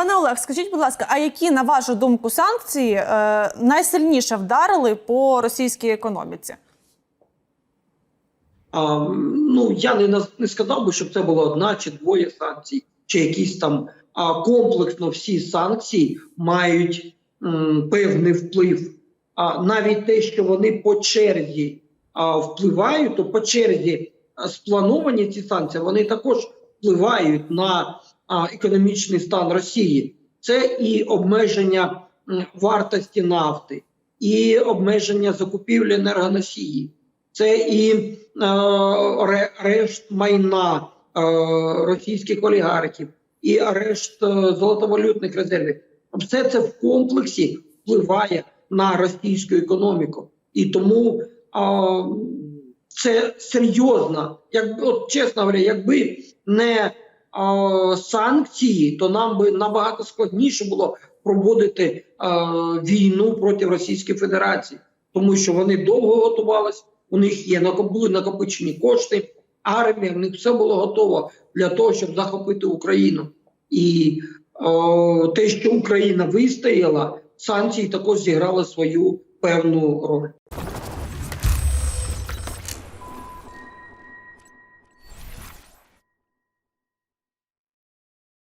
Пане Олег, скажіть, будь ласка, а які на вашу думку санкції е, найсильніше вдарили по російській економіці? А, ну я не не сказав би, щоб це було одна чи двоє санкцій, чи якісь там а комплексно всі санкції мають м, певний вплив. А навіть те, що вони по черзі а, впливають, то по черзі сплановані ці санкції, вони також впливають на економічний стан Росії. Це і обмеження вартості нафти, і обмеження закупівлі енергоносії. Це і е, ре- арешт майна е, російських олігархів, і арешт е, золотовалютних резервів. Все це в комплексі впливає на російську економіку. І тому е, це серйозно. Як, от, чесно говоря, якби не санкції, то нам би набагато складніше було проводити війну проти Російської Федерації, тому що вони довго готувалися, у них є були накопичені кошти, армія, в них все було готово для того, щоб захопити Україну. І те, що Україна вистояла, санкції також зіграли свою певну роль.